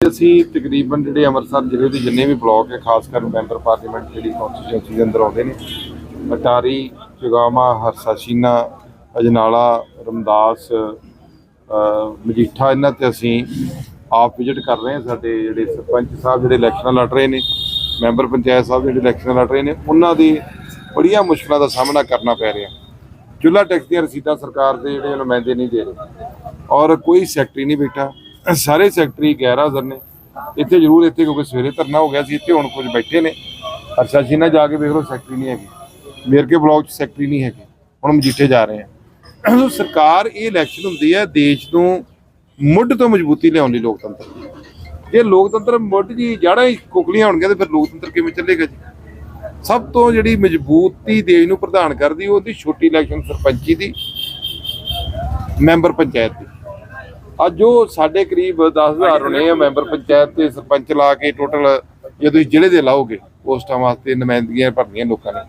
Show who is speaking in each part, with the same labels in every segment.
Speaker 1: ਅਸੀਂ ਤਕਰੀਬਨ ਜਿਹੜੇ ਅੰਮ੍ਰਿਤਸਰ ਜ਼ਿਲ੍ਹੇ ਦੇ ਜਿੰਨੇ ਵੀ ਬਲਾਕ ਹੈ, ਖਾਸ ਕਰ ਮੈਂਬਰ ਪਾਰਲੀਮੈਂਟ ਜਿਹੜੀ ਕੌਂਸਟੀਟਿਊਂਸੀ ਦੇ ਅੰਦਰ ਆਉਂਦੇ ਨੇ, ਅਟਾਰੀ ਚੁਗਾਮਾ ਹਰਸਾਸ਼ੀਨਾ, ਅਜਨਾਲਾ, ਰਮਦਾਸ ਮਜੀਠਾ, ਇਹਨਾਂ ਤੇ ਅਸੀਂ ਆਪ ਵਿਜ਼ਿਟ ਕਰ ਰਹੇ ਹਾਂ। ਸਾਡੇ ਜਿਹੜੇ ਸਰਪੰਚ ਸਾਹਿਬ ਜਿਹੜੇ ਇਲੈਕਸ਼ਨ ਲੜ ਰਹੇ ਨੇ, ਮੈਂਬਰ ਪੰਚਾਇਤ ਸਾਹਿਬ ਜਿਹੜੇ ਇਲੈਕਸ਼ਨ ਲੜ ਰਹੇ ਨੇ, ਉਹਨਾਂ ਦੀ ਬੜੀਆਂ ਮੁਸ਼ਕਲਾਂ ਦਾ ਸਾਹਮਣਾ ਕਰਨਾ ਪੈ ਰਿਹਾ। ਚੁੱਲ੍ਹਾ ਟੈਕਸ ਦੀਆਂ ਰਸੀਦਾਂ ਸਰਕਾਰ ਦੇ ਜਿਹੜੇ ਨੁਮਾਇੰਦੇ ਨਹੀਂ ਦੇ ਰਹੇ। ਔਰ ਕੋਈ ਸੈਕਟਰੀ ਨਹੀਂ ਬੈਠਾ। ਸਾਰੇ ਸੈਕਟਰੀ ਗੈਰ ਹਾਜ਼ਰ ਨੇ। ਇੱਥੇ ਜ਼ਰੂਰ ਇੱਥੇ ਕਿਉਂਕਿ ਸਵੇਰੇ ਧਰਨਾ ਹੋ ਗਿਆ ਸੀ, ਇੱਥੇ ਹੁਣ ਕੁਝ ਬੈਠੇ ਨੇ। ਅਰਸ਼ਾ ਜੀ ਨਾਲ ਜਾ ਕੇ ਵੇਖ ਲਓ, ਸੈਕਟਰੀ ਨਹੀਂ ਹੈਗੀ। ਮੇਰਕੇ ਬਲਾਕ 'ਚ ਸੈਕਟਰੀ ਨਹੀਂ ਹੈਗੇ। ਹੁਣ ਮਜੀਠੇ ਜਾ ਰਹੇ ਆ। ਸਰਕਾਰ ਇਹ ਇਲੈਕਸ਼ਨ ਹੁੰਦੀ ਹੈ, ਦੇਸ਼ ਨੂੰ ਮੁੱਢ ਤੋਂ ਮਜ਼ਬੂਤੀ ਲਿਆਉਣ ਲਈ ਲੋਕਤੰਤਰ ਦੀ। ਜੇ ਲੋਕਤੰਤਰ ਮੁੱਢ ਜੀ ਜੜ੍ਹਾਂ ਹੀ ਕੋਕਲੀਆਂ ਹੋਣਗੀਆਂ, ਤੇ ਫਿਰ ਲੋਕਤੰਤਰ ਕਿਵੇਂ ਚੱਲੇਗਾ ਜੀ? ਸਭ ਤੋਂ ਜਿਹੜੀ ਮਜ਼ਬੂਤੀ ਦੇਸ਼ ਨੂੰ ਪ੍ਰਧਾਨ ਕਰਦੀ ਉਹਦੀ ਛੋਟੀ ਇਲੈਕਸ਼ਨ ਸਰਪੰਚੀ ਦੀ, ਮੈਂਬਰ ਪੰਚਾਇਤ ਦੀ। ਅੱਜ ਉਹ ਸਾਡੇ ਕਰੀਬ 10000 ਹੋਣੇ ਆ ਮੈਂਬਰ ਪੰਚਾਇਤ ਤੇ ਸਰਪੰਚ ਲਾ ਕੇ ਟੋਟਲ ਜੇ ਤੁਸੀਂ ਜ਼ਿਲ੍ਹੇ ਦੇ ਲਾਓਗੇ, ਪੋਸਟਾਂ ਵਾਸਤੇ ਨੁਮਾਇੰਦਗੀਆਂ ਭਰਨੀਆਂ ਲੋਕਾਂ ਨੇ।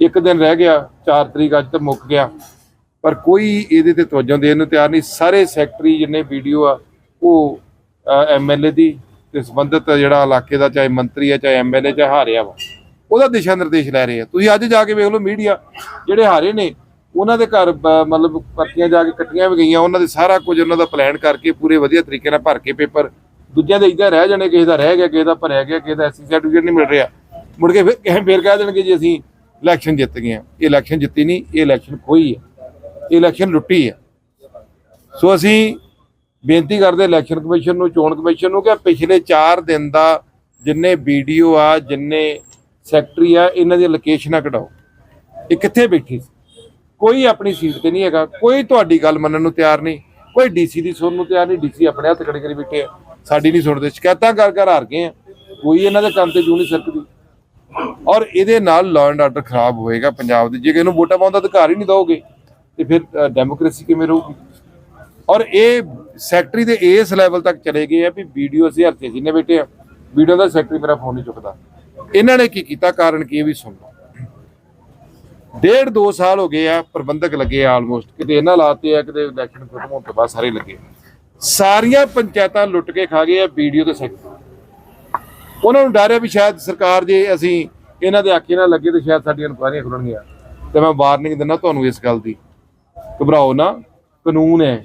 Speaker 1: ਇੱਕ ਦਿਨ ਰਹਿ ਗਿਆ 4 ਤਰੀਕ ਅੱਜ ਤਾਂ ਮੁੱਕ ਗਿਆ। ਪਰ ਕੋਈ ਇਹਦੇ ਤੇ ਤਵੱਜੋ ਦੇਣ ਨੂੰ ਤਿਆਰ ਨਹੀਂ। ਸਾਰੇ ਸੈਕਟਰੀ ਜਿੰਨੇ ਵੀਡੀਓ ਆ, ਉਹ ਐਮਐਲਏ ਦੀ ਤੇ ਸੰਬੰਧਿਤ ਜਿਹੜਾ ਇਲਾਕੇ ਦਾ ਚਾਹੇ ਮੰਤਰੀ ਆ, ਚਾਹੇ ਐਮਐਲਏ ਚਾਹੇ ਹਾਰਿਆ ਵਾ, ਉਹਦਾ ਦਿਸ਼ਾ ਨਿਰਦੇਸ਼ ਲੈ ਰਹੇ ਆ। ਤੁਸੀਂ ਅੱਜ ਜਾ ਕੇ ਵੇਖ ਲਓ ਮੀਡੀਆ, ਜਿਹੜੇ ਹਾਰੇ ਨੇ ਉਹਨਾਂ ਦੇ ਘਰ ਮਤਲਬ ਪਰਚੀਆਂ ਜਾ ਕੇ ਕੱਟੀਆਂ ਵੀ ਗਈਆਂ, ਉਹਨਾਂ ਦੇ ਸਾਰਾ ਕੁਝ ਉਹਨਾਂ ਦਾ ਪਲਾਨ ਕਰਕੇ ਪੂਰੇ ਵਧੀਆ ਤਰੀਕੇ ਨਾਲ ਭਰ ਕੇ ਪੇਪਰ ਦੂਜਿਆਂ ਦੇ ਇਦਾਂ ਰਹਿ ਜਾਣੇ, ਕਿਸੇ ਦਾ ਰਹਿ ਗਿਆ, ਕਿਸੇ ਦਾ ਭਰਿਆ ਗਿਆ, ਕਿਸੇ ਦਾ ਐਸਸੀ ਸਰਟੀਫਿਕੇਟ ਨਹੀਂ ਮਿਲ ਰਿਹਾ। ਮੁੜ ਕੇ ਫਿਰ ਕਿਸੇ ਫਿਰ ਕਹਿ ਦੇਣਗੇ ਜੀ, ਅਸੀਂ ਇਲੈਕਸ਼ਨ ਜਿੱਤ ਗਏ ਹਾਂ। ਇਹ ਇਲੈਕਸ਼ਨ ਜਿੱਤੀ ਨਹੀਂ, ਇਹ ਇਲੈਕਸ਼ਨ ਖੋਈ ਹੈ ਇਹ ਇਲੈਕਸ਼ਨ ਲੁੱਟੀ ਹੈ ਸੋ ਅਸੀਂ ਬੇਨਤੀ ਕਰਦੇ ਇਲੈਕਸ਼ਨ ਕਮਿਸ਼ਨ ਨੂੰ, ਚੋਣ ਕਮਿਸ਼ਨ ਨੂੰ ਕਿ ਪਿਛਲੇ 4 ਦਿਨ ਦਾ ਜਿੰਨੇ ਵੀਡੀਓ ਆ, ਜਿੰਨੇ ਸੈਕਟਰੀ ਆ, ਇਹਨਾਂ ਦੀਆਂ ਲੋਕੇਸ਼ਨਾਂ ਕਢਾਓ। ਇਹ ਕਿੱਥੇ ਬੈਠੀ ਸੀ? ਕੋਈ ਆਪਣੀ ਸੀਟ ਤੇ ਨਹੀਂ ਹੈਗਾ, ਕੋਈ ਤੁਹਾਡੀ ਗੱਲ ਮੰਨਣ ਨੂੰ ਤਿਆਰ ਨਹੀਂ, ਕੋਈ ਡੀਸੀ ਦੀ ਸੁਣਨ ਨੂੰ ਤਿਆਰ ਨਹੀਂ ਡੀਸੀ ਆਪਣੇ ਹੱਥ ਖੜੇ ਕਰੀ ਬੈਠੇ ਆ, ਸਾਡੀ ਨਹੀਂ ਸੁਣਦੇ, ਸ਼ਿਕਾਇਤਾਂ ਕਰ ਕਰ ਹਾਰ ਗਏ ਆ, ਕੋਈ ਇਹਨਾਂ ਦੇ ਕੰਮ ਤੇ ਜੂ ਨਹੀਂ ਸਰਕਦੀ। ਔਰ ਇਹਦੇ ਨਾਲ ਲਾਅ ਐਂਡ ਆਰਡਰ ਖਰਾਬ ਹੋਏਗਾ ਪੰਜਾਬ ਦੇ, ਜੇ ਇਹਨੂੰ ਵੋਟਾਂ ਪਾਉਣ ਦਾ ਅਧਿਕਾਰ ਹੀ ਨਹੀਂ ਦੋਗੇ ਤੇ ਫਿਰ ਡੈਮੋਕ੍ਰੇਸੀ ਕਿਵੇਂ ਰਹੂਗੀ? ਔਰ ਇਹ ਸੈਕਟਰੀ ਦੇ ਇਸ ਲੈਵਲ ਤੱਕ ਚਲੇ ਗਏ ਆ ਵੀ ਵੀਡੀਓ ਅਸੀਂ ਹਰਤੇ ਜੀ ਨੇ ਬੈਠੇ ਆ, ਵੀਡੀਓ ਦਾ ਸੈਕਟਰੀ ਮੇਰਾ ਫੋਨ ਨਹੀਂ ਚੁੱਕਦਾ। ਇਹਨਾਂ ਨੇ ਕੀ ਕੀਤਾ? ਕਾਰਨ ਕੀ ਇਹ ਵੀ ਸੁਣ ਡੇਢ ਦੋ ਸਾਲ ਹੋ ਗਏ ਆ, ਪ੍ਰਬੰਧਕ ਲੱਗੇ ਆਲਮੋਸਟ ਕਿਤੇ ਇਹਨਾਂ ਲਾਤੇ ਆ, ਕਿਤੇ ਇਲੈਕਸ਼ਨ ਖਤਮ ਹੋਣ ਤੋਂ ਬਾਅਦ ਸਾਰੇ ਲੱਗੇ ਸਾਰੀਆਂ ਪੰਚਾਇਤਾਂ ਲੁੱਟ ਕੇ ਖਾ ਗਏ ਆ ਵੀਡੀਓ ਤੇ ਸੈਕਟਰੀ ਉਹਨਾਂ ਨੂੰ ਡਰ ਹੈ ਵੀ ਸ਼ਾਇਦ ਸਰਕਾਰ ਜੇ ਅਸੀਂ ਇਹਨਾਂ ਦੇ ਆਖੇ ਨਾਲ ਲੱਗੇ ਤੇ ਸ਼ਾਇਦ ਸਾਡੀਆਂ ਇਨਕੁਆਰੀਆਂ ਖੁੱਲਣਗੀਆਂ। ਤੇ ਮੈਂ ਵਾਰਨਿੰਗ ਦਿੰਦਾ ਤੁਹਾਨੂੰ ਇਸ ਗੱਲ ਦੀ। ਘਬਰਾਓ ਨਾ, ਕਾਨੂੰਨ ਹੈ।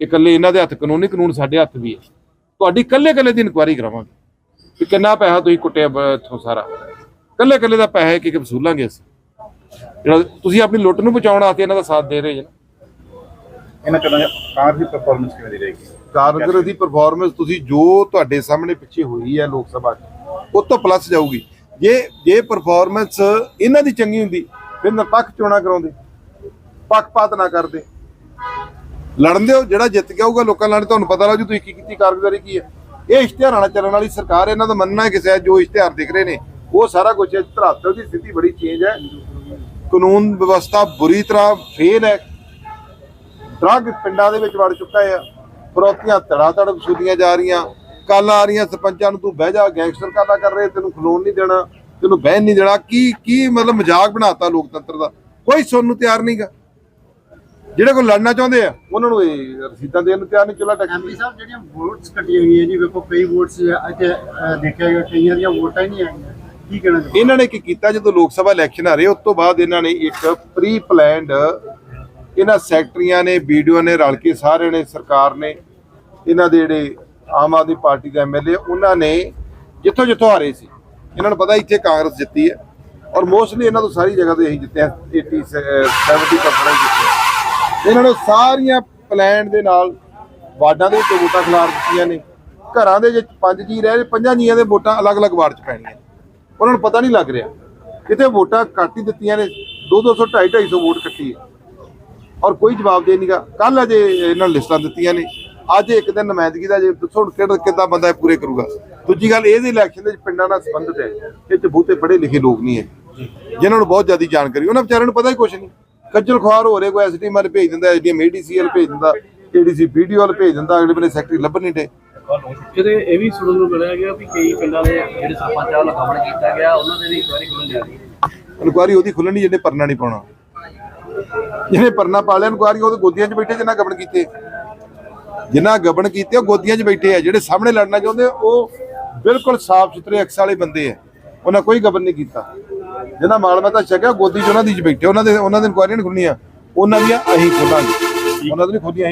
Speaker 1: ਇਹ ਇਕੱਲੇ ਇਹਨਾਂ ਦੇ ਹੱਥ ਕਾਨੂੰਨੀ ਕਾਨੂੰਨ ਸਾਡੇ ਹੱਥ ਵੀ ਹੈ। ਤੁਹਾਡੀ ਇਕੱਲੇ ਇਕੱਲੇ ਦੀ ਇਨਕੁਆਰੀ ਕਰਾਵਾਂਗੇ। ਕਿ ਕਿੰਨਾ ਪੈਸਾ ਤੁਸੀਂ ਕੁੱਟਿਆ ਇੱਥੋਂ ਸਾਰਾ। ਇਕੱਲੇ ਇਕੱਲੇ ਦਾ ਪੈਸਾ ਕਿ ਕਿ ਵਸੂਲਾਂਗੇ ਅਸੀਂ। ਜਿਹੜਾ ਤੁਸੀਂ ਆਪਣੀ ਲੁੱਟ ਨੂੰ ਬਚਾਉਣ ਵਾਸਤੇ ਇਹਨਾਂ ਦਾ ਸਾਥ ਦੇ ਰਹੇ ਜੀ ਨਾ।
Speaker 2: ਇਹਨਾਂ ਕਰਾਂ ਕਾਰ ਦੀ ਪਰਫਾਰਮੈਂਸ ਕਿਵੇਂ ਦੀ ਰਹੇਗੀ?
Speaker 1: ਕਾਰਗਰ ਦੀ ਪਰਫਾਰਮੈਂਸ ਤੁਸੀਂ ਜੋ ਤੁਹਾਡੇ ਸਾਹਮਣੇ ਪਿੱਛੇ ਹੋਈ ਹੈ ਲੋਕ ਸਭਾ 'ਚ ਉਹ ਤੋਂ ਪਲੱਸ ਜਾਊਗੀ। ਜੇ ਜੇ ਪਰਫਾਰਮੈਂਸ ਇਹਨਾਂ ਦੀ ਚੰਗੀ ਹੁੰਦੀ ਫਿਰ ਨਿਰਪੱਖ ਚੋਣਾਂ ਕਰਾਉਂਦੇ। ਪੱਖਪਾਤ ਨਾ ਕਰਦੇ। ਲੜਨ ਦਿਓ ਜਿਹੜਾ ਜਿੱਤ ਗਿਆ ਹੋਊਗਾ ਲੋਕਾਂ ਨਾਲ ਤੁਹਾਨੂੰ ਪਤਾ ਲੱਗ ਜੂ ਤੁਸੀਂ ਕੀ ਕੀਤੀ ਕਾਰਗੁਜ਼ਾਰੀ ਕੀ ਹੈ। ਇਹ ਇਸ਼ਤਿਹਾਰਾਂ ਨਾਲ ਚੱਲਣ ਵਾਲੀ ਸਰਕਾਰ ਹੈ, ਇਹਨਾਂ ਦਾ ਮੰਨਣਾ ਹੈ ਕਿਸੇ ਹੈ ਜੋ ਇਸ਼ਤਿਹਾਰ ਦਿਖ ਰਹੇ ਨੇ ਉਹ ਸਾਰਾ ਕੁਝ ਹੈ। ਧਰਾਤਲ ਦੀ ਸਥਿਤੀ ਬੜੀ ਚੇਂਜ ਹੈ। ਕਾਨੂੰਨ ਵਿਵਸਥਾ ਬੁਰੀ ਤਰ੍ਹਾਂ ਫੇਲ ਹੈ। ਡਰੱਗ ਪਿੰਡਾਂ ਦੇ ਵਿੱਚ ਵੜ ਚੁੱਕਾ ਹੈ। ਫਰੋਤੀਆਂ ਧੜਾ ਧੜ ਵਸੂਲੀਆਂ ਜਾ ਰਹੀਆਂ। ਕੱਲ ਆ ਰਹੀਆਂ। ਸਰਪੰਚਾਂ ਨੂੰ ਤੂੰ ਬਹਿ ਜਾ। ਗੈਂਗਸਟਰ ਕਾਲਾ ਕਰ ਰਹੇ? ਤੈਨੂੰ ਖਲੋਣ ਨਹੀਂ ਦੇਣਾ। ਤੈਨੂੰ ਬਹਿਣ ਨਹੀਂ ਦੇਣਾ। ਕੀ ਕੀ ਮਤਲਬ ਮਜ਼ਾਕ ਬਣਾਤਾ ਲੋਕਤੰਤਰ ਦਾ? ਕੋਈ ਸੁਣਨ ਨੂੰ ਤਿਆਰ ਨਹੀਂਗਾ ਜਿਹੜੇ ਕੋਈ ਲੜਨਾ ਚਾਹੁੰਦੇ ਆ, ਉਹਨਾਂ ਨੂੰ ਇਹ ਰਸੀਦਾਂ ਦੇਣ ਨੂੰ ਤਿਆਰ ਨਹੀਂ। ਚੁੱਲਾ ਟੈਕਸ
Speaker 3: ਐਮਪੀ ਸਾਹਿਬ, ਜਿਹੜੀਆਂ ਵੋਟਸ ਕੱਟੀਆਂ ਗਈਆਂ ਜੀ, ਵੇਖੋ, ਕਈ ਵੋਟਸ ਇੱਥੇ ਦੇਖਿਆ ਗਿਆ, ਕਈਆਂ ਦੀਆਂ ਵੋਟਾਂ ਹੀ ਨਹੀਂ ਆਈਆਂ। ਕੀ ਕਹਿਣਾ ਚਾਹੁੰਦੇ
Speaker 1: ਇਹਨਾਂ ਨੇ ਕੀ ਕੀਤਾ, ਜਦੋਂ ਲੋਕ ਸਭਾ ਇਲੈਕਸ਼ਨ ਆ ਰਹੇ, ਉਸ ਤੋਂ ਬਾਅਦ ਇਹਨਾਂ ਨੇ ਇੱਕ ਪ੍ਰੀ ਪਲਾਨਡ ਇਹਨਾਂ ਸੈਕਟਰੀਆਂ ਨੇ ਵੀਡੀਓ ਨੇ ਰਲ ਕੇ ਸਾਰਿਆਂ ਨੇ, ਸਰਕਾਰ ਨੇ, ਇਹਨਾਂ ਦੇ ਜਿਹੜੇ ਆਮ ਆਦਮੀ ਪਾਰਟੀ ਦੇ ਐਮਐਲਏ ਉਹਨਾਂ ਨੇ ਜਿੱਥੋਂ ਜਿੱਥੋਂ ਹਾਰੇ ਸੀ। ਇਹਨਾਂ ਨੂੰ ਪਤਾ ਇੱਥੇ ਕਾਂਗਰਸ ਜਿੱਤੀ ਹੈ ਔਰ ਮੋਸਟਲੀ ਇਹਨਾਂ ਤੋਂ ਸਾਰੀ ਜਗ੍ਹਾ ਤੇ ਅਸੀਂ ਜਿੱਤੇ 80 70% ਜਿੱਤੇ ਇਹਨਾਂ ਨੂੰ ਸਾਰੀਆਂ ਪਲਾਨ ਦੇ ਨਾਲ ਵਾਰਡਾਂ ਦੇ ਵਿੱਚ ਵੋਟਾਂ ਖਿਲਾਰ ਦਿੱਤੀਆਂ ਨੇ। ਘਰਾਂ ਦੇ ਵਿੱਚ ਪੰਜ ਜੀ ਰਹੇ, ਪੰਜਾਂ ਜੀਆਂ ਦੇ ਵੋਟਾਂ ਅਲੱਗ-ਅਲੱਗ ਵਾਰਡ 'ਚ ਪੈਣੀਆਂ। ਉਹਨਾਂ ਨੂੰ ਪਤਾ ਨਹੀਂ ਲੱਗ ਰਿਹਾ। ਕਿਤੇ ਵੋਟਾਂ ਕੱਟ ਹੀ ਦਿੱਤੀਆਂ ਨੇ 2-200 250 ਵੋਟ ਕੱਟੀ ਹੈ। ਔਰ ਕੋਈ ਜਵਾਬ ਦੇ ਨਹੀਂਗਾ। ਕੱਲ ਅਜੇ ਇਹਨਾਂ ਨੇ ਲਿਸਟਾਂ ਦਿੱਤੀਆਂ ਨੇ। ਅੱਜ ਇੱਕ ਦਿਨ ਨੁਮਾਇੰਦਗੀ ਦਾ ਜੇ ਦੱਸੋ ਹੁਣ ਕਿਹੜਾ ਕਿੱਦਾਂ ਬੰਦਾ ਇਹ ਪੂਰੇ ਕਰੂਗਾ। ਦੂਜੀ ਗੱਲ ਇਹਦੇ ਇਲੈਕਸ਼ਨ ਦੇ ਪਿੰਡਾਂ ਨਾਲ ਸੰਬੰਧਿਤ ਹੈ। ਇਹ ਚ ਬਹੁਤੇ ਪੜ੍ਹੇ ਲਿਖੇ ਲੋਕ ਨਹੀਂ ਹੈ। ਜਿਨ੍ਹਾਂ ਨੂੰ ਬਹੁਤ ਜ਼ਿਆਦਾ ਜਾਣਕਾਰੀ। ਉਹਨਾਂ ਵਿਚਾਰਿਆਂ ਨੂੰ ਪਤਾ ਹੀ ਕੁਝ ਨਹੀਂ। ਕੱਜਲ ਖੁਆਰ ਹੋ ਰਹੇ ਕੋਈ ਐਸਡੀ ਮਨ ਭੇਜ ਦਿੰਦਾ ਐਸਡੀ ਏਡੀਸੀਐਲ ਭੇਜ ਦਿੰਦਾ ਏਡੀਸੀ ਵੀਡੀਓ ਵਾਲ ਭੇਜ ਦਿੰਦਾ, ਅਗਲੇ ਬੰਨੇ ਸੈਕਟਰੀ ਲੱਭਣ ਨਹੀਂ ਡੇ।
Speaker 4: ਕਿਤੇ ਇਹ ਵੀ ਸੁਣਨ ਨੂੰ ਮਿਲਿਆ ਗਿਆ ਵੀ ਕਈ ਪਿੰਡਾਂ ਦੇ ਜਿਹੜੇ ਸਰਪੰਚ ਆ ਲਖਾਵਣ ਕੀਤਾ ਗਿਆ, ਉਹਨਾਂ ਦੇ ਵੀ ਇਨਕੁਆਇਰੀ ਖੁੱਲ੍ਹਣ ਜਾ ਰਹੀ? ਹੈ
Speaker 1: ਇਨਕੁਆਰੀ ਉਹਦੀ ਖੁੱਲਣੀ ਜਿਹਨੇ ਪਰਨਾ ਨਹੀਂ ਪਾਉਣਾ। ਜਿਹਨੇ ਪਰਨਾ ਪਾ ਲਿਆ ਇਨਕੁਆਰੀ ਉਹਦੇ ਗੋਦੀਆਂ 'ਚ ਬੈਠੇ ਜਿੰਨਾ ਗਬਨ ਕੀਤੇ। ਜਿਨ੍ਹਾਂ ਗਬਨ ਕੀਤੇ, ਉਹ ਗੋਦੀਆਂ 'ਚ ਬੈਠੇ ਆ, ਜਿਹੜੇ ਸਾਹਮਣੇ ਲੜਨਾ ਚਾਹੁੰਦੇ ਉਹ ਬਿਲਕੁਲ ਸਾਫ਼ ਸੁਥਰੇ ਅਕਸ ਵਾਲੇ ਬੰਦੇ ਆ। ਉਹਨਾਂ ਕੋਈ ਗਬਨ ਨਹੀਂ ਕੀਤਾ। ਜਿਹਨਾਂ ਮਾਲ ਮਤਾ ਛਕਿਆ ਗੋਦੀ 'ਚ ਉਹਨਾਂ ਦੀ 'ਚ ਬੈਠੇ, ਉਹਨਾਂ ਦੇ ਉਹਨਾਂ ਦੇ ਇਨਕੁਆਇਰੀਆਂ ਨਹੀਂ ਖੁੱਲਣੀਆਂ ਉਹਨਾਂ ਦੀਆਂ ਅਸੀਂ ਖੋਲਾਂਗੇ। ਉਹਨਾਂ ਦੀ ਨਹੀਂ ਖੋਲੀਆਂ